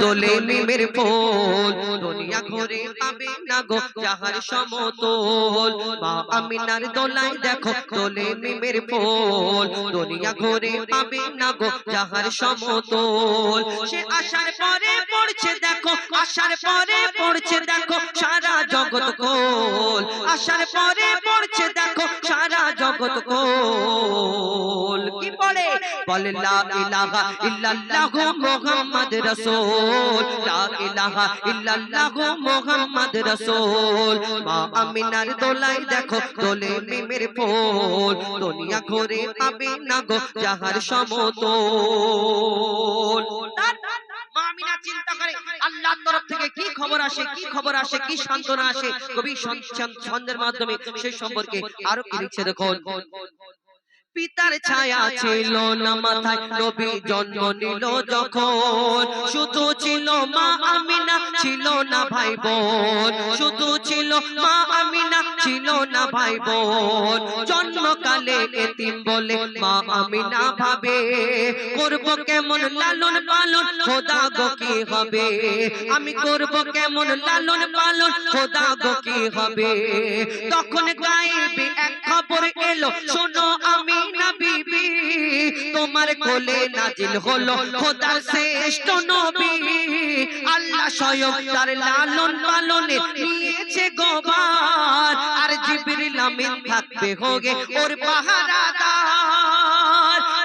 দোলে মিমের ফুল দুনিয়া ঘুরে পাবে না গো যাহার সমতল। মা আমিনার দোলাই দেখো দোলে মিমের ফুল দুনিয়া ঘুরে পাবে না গো যাহার সমতল। সে আসার পরে পড়ছে দেখো আসার পরে পড়ছে দেখো সারা জগৎ কোল আসার পরে পড়ছে দেখো সারা জগৎ কোল কি বলে আমিনার দোলাই দেখো মিমের দুনিয়া পাবে না গো যাহার চিন্তা করে, আল্লাহর তরফ থেকে কি খবর আসে, কি খবর আসে, কি সান্ত্বনা আসে? কবি ছন্দের মাধ্যমে সেই সম্পর্কে আরও কি দেখুন। পিতার ছায়া ছিল না মাথায়। নবী জন্ম নিল যখন। শুধু ছিল মা আমিনা ছিল না ভাই বোন। শুধু ছিল মা আমিনা ছিল না ভাই বোন। জন্মকালে এতিম বলে মা আমিনা ভাবে করব কেমন লালন পালন খোদা গো কি হবে? আমি করব কেমন লালন পালন খোদা গো কি হবে? তখন গায়েবে এক খবর এলো শোনো আমি তোমার কোলে নাজিল হলো খোদার শ্রেষ্ঠ নবী। আল্লাহ স্বয়ং তার লালন পালনে নিয়েছে গোবার। আর জিবরিল আমিন থাকবে হোগে ওর পাহারাদার।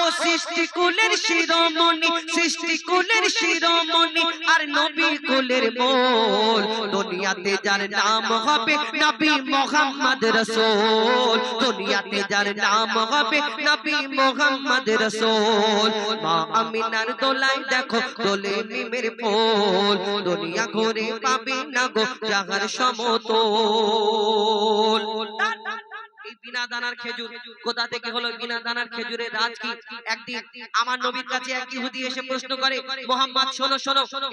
ও সৃষ্টি কুলের শিরোমণি, সৃষ্টি কুলের শিরোমণি, আর নবী কুলের মোল দুনিয়াতে যার নাম হবে নবী মোহাম্মদ রসুল। দুনিয়াতে যার নাম হবে নবী মোহাম্মদ রসুল। মা আমিনার দোলাই দেখো, দোলে মিমের ফুল। দুনিয়া ঘুরে পাবে না গো যাহার সমতল। বিনা দানার খেজুর। কোথা থেকে হলো বিনা দানার খেজুরের রাজ কি? একদিন আমার নবীর কাছে এক ইহুদি এসে প্রশ্ন করে, মোহাম্মদ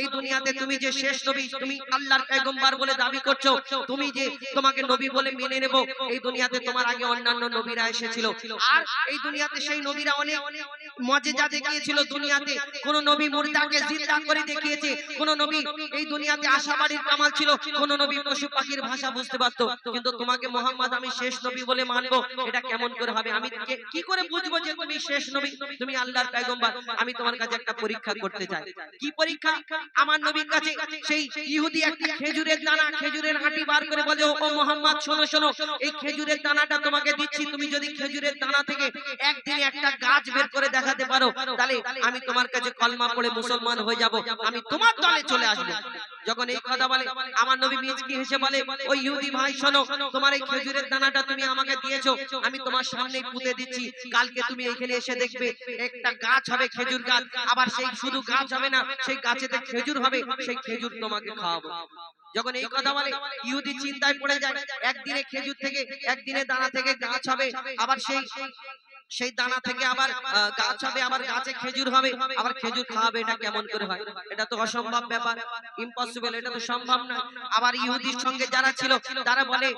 এই দুনিয়াতে তুমি যে শেষ নবী, তুমি আল্লাহর পয়গম্বর বলে দাবি করছ, তুমি যে তোমাকে নবী বলে মেনে নেব, এই দুনিয়াতে তোমার আগে অন্যান্য নবীরা এসেছিল। আর এই দুনিয়াতে সেই নবীরা অনেক দেখিয়েছিল দুনিয়াতে কোন নবী মুর্দাকে জিন্দা করে দেখিয়েছে, কোন নবী এই দুনিয়াতে আশাবাড়ির কামাল ছিল, কোন নবী পশু পাখির ভাষা বুঝতে পারতো। কিন্তু তোমাকে মোহাম্মদ আমি শেষ নবী বলে মানবো এটা কেমন করে হবে? আমি কি করে বুঝব যে তুমি শেষ নবী? তুমি আল্লাহর পয়গম্বর। আমি তোমার কাছে একটা পরীক্ষা করতে চাই। কি পরীক্ষা? আমার নবীর কাছে সেই ইহুদি একটা খেজুরের দানা, খেজুরের আটি বার করে বলে, ও মোহাম্মদ, শোনো শোনো, এই খেজুরের দানাটা তোমাকে দিচ্ছি। তুমি যদি খেজুরের দানা থেকে একদিনে একটা গাছ বের করে দেখাতে পারো, তাহলে আমি তোমার কাছে কলমা পড়ে মুসলমান হয়ে যাব। আমি তোমার দলে চলে আসব। যখন এই কথা বলে আমার নবী মিজকি হেসে বলে ওই ইহুদি ভাই শোনো তোমার এই খেজুরের দানাটা তুমি আমাকে দিয়েছ আমি তোমার সামনে পুঁতে দিচ্ছি। কালকে তুমি এখানে এসে দেখবে একটা গাছ হবে খেজুর গাছ আবার সেই শুধু গাছ হবে না সেই গাছেতে খেজুর হবে সেই খেজুর তোমাকে খাওয়াবো। যখন এই কথা বলে ইহুদি চিন্তায় পড়ে যায় একদিনে খেজুর থেকে একদিনে দানা থেকে গাছ হবে আবার সেই সেই দানা থেকে আবার গাছ হবে, আবার গাছে খেজুর হবে, আবার খেজুর খাওয়াবে, এটা কেমন করে হয়? এটা তো অসম্ভব ব্যাপার ইম্পসিবল এটা তো সম্ভব না আবার ইহুদির সঙ্গে যারা ছিল, তারা বলে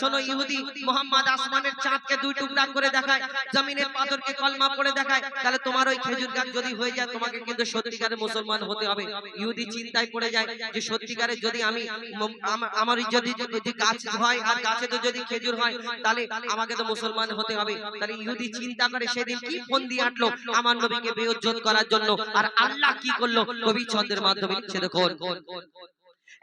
শোনো ইহুদি, মোহাম্মদ আসমানের চাঁদকে দুই টুকরা করে দেখায়, জমিনের পাথরকে কলমা করে দেখায়, তাহলে তোমার ওই খেজুর গাছ যদি হয়ে যায়, তোমাকে কিন্তু সত্যিকারের মুসলমান হতে হবে। ইহুদি চিন্তায় পড়ে যায় যে, সত্যিকারের যদি আমি, আমার যদি যদি গাছ হয়, আর গাছে তো যদি খেজুর হয়, তাহলে আমাকে তো মুসলমান হতে হবে। তাহলে ইহুদি চিন্তা করে সেদিন কি ফোন দিয়ে আটলো? আমার নবীকে বেউজ্জত করার জন্য। আর আল্লাহ কি করল? কবি ছন্দের মাধ্যমে সে দেখুন।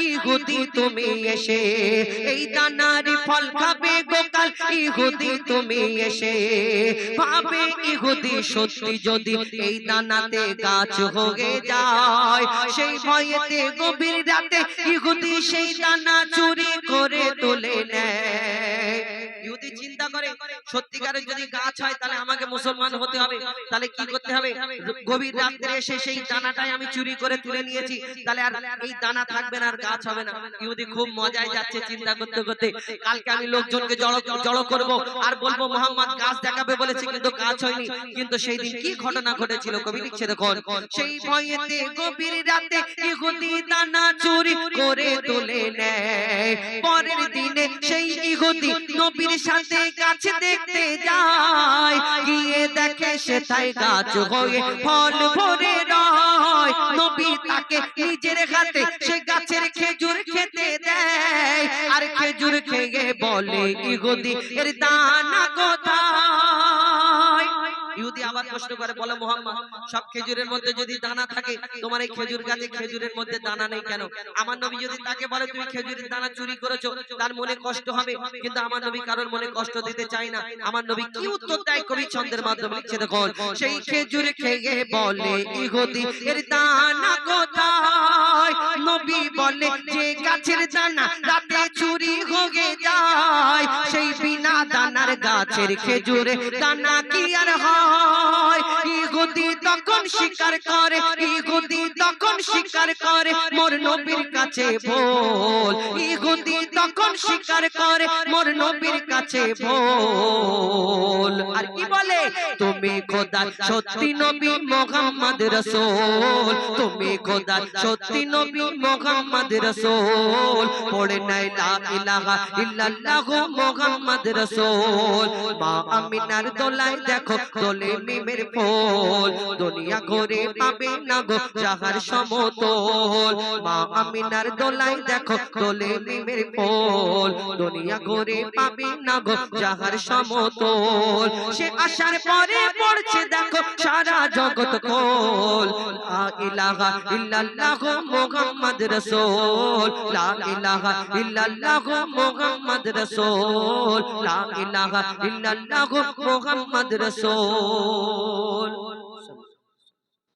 ইহুদি তুমি এসে? এই দানারি ফল খাবে গোকাল ইহুদি তুমি এসে? পাবে ইহুদি সত্যি যদি এই দানাতে গাছ হয়ে যায়? সেই ভয়েতে গভীর রাতে ইহুদি সেই দানা চুরি করে তুলে নেয়? সত্যিকারের যদি গাছ হয় তাহলে আমাকে মুসলমান হতে হবে। তাহলে কি করতে হবে? গভীর রাত্রে এসে সেই দানাটাই আমি চুরি করে তুলে নিয়েছি। তাহলে আর এই দানা থাকবে না আর গাছ হবে না। ইহুদি খুব মজায় যাচ্ছে চিন্তা করতে করতে। কালকে আমি লোকজনকে জড়ো জড়ো করব। আর বলব মোহাম্মদ গাছ দেখাবে বলেছে কিন্তু গাছ হয়নি। কিন্তু সেই দিন কি ঘটনা ঘটেছিল কবি লিখছে দেখুন। সেই ভয়েতে গভীর রাতে ইহুদি দানা চুরি করে তুলে নেয় পরের দিনে সেই ইহুদি নবীর সাথে গাছ দেখতে যায়। গিয়ে দেখে সেটাই গাছ হয়ে ফল ভরে রয়। নবী তাকে নিজের হাতে সে গাছের খেজুর খেতে দেয়। আর খেজুর খেয়ে বলে ইহুদি এর দানা কোথায়? প্রশ্ন করে, বলে মোহাম্মদ, সব খেজুরের মধ্যে যদি দানা থাকে, তোমার এই খেজুর গাছে খেজুরের মধ্যে দানা নেই কেন? আমার নবী যদি তাকে বলে, তুমি খেজুরের দানা চুরি করেছ, তার মনে কষ্ট হবে, কিন্তু আমার নবী কারোর মনে কষ্ট দিতে চায় না। আমার নবী কি উত্তর দেয় কবি ছন্দের মাধ্যমে লিখছে, দেখুন, সেই খেজুর খেয়ে বলে ইহুদি এর দানা কোথায়? নবী বলে, যে গাছের দানা রাতে চুরি হয়ে যায় দানার গাছের খেজুরে দানা কি আর হয়? ইহুদি তখন স্বীকার করে ইহুদি তখন স্বীকার করে মোর নবীর কাছে বল ইহুদি তখন স্বীকার করে মোর নবীর কাছে বল আর কি বলে? তুমি খোদা সত্যি নবী মোহাম্মদ রসুল। তুমি খোদা সত্যি নবী মোহাম্মদ রসুল। পড়ে নাই লা ইলাহা ইল্লাল্লাহু মোহাম্মদ রসুল। মা আমিনার দোলায় দেখো দোলে মিমের ফুল। দুনিয়া ঘুরে পাবে না গো যাহার সমতল। মা আমিনার দোলায় দেখো দোলে মিমের ফুল। দুনিয়া ঘুরে পাবে না গো যাহার সমতল। সে আসার পরে পড়ছে দেখো সারা জগৎ কোল লা ইলাহা ইল্লাল্লাহ মুহাম্মদ রাসূল। লা ইলাহা ইল্লাল্লাহ মুহাম্মদ রাসূল। লা ইলাহা ইল্লাল্লাহ মুহাম্মদ রাসূল।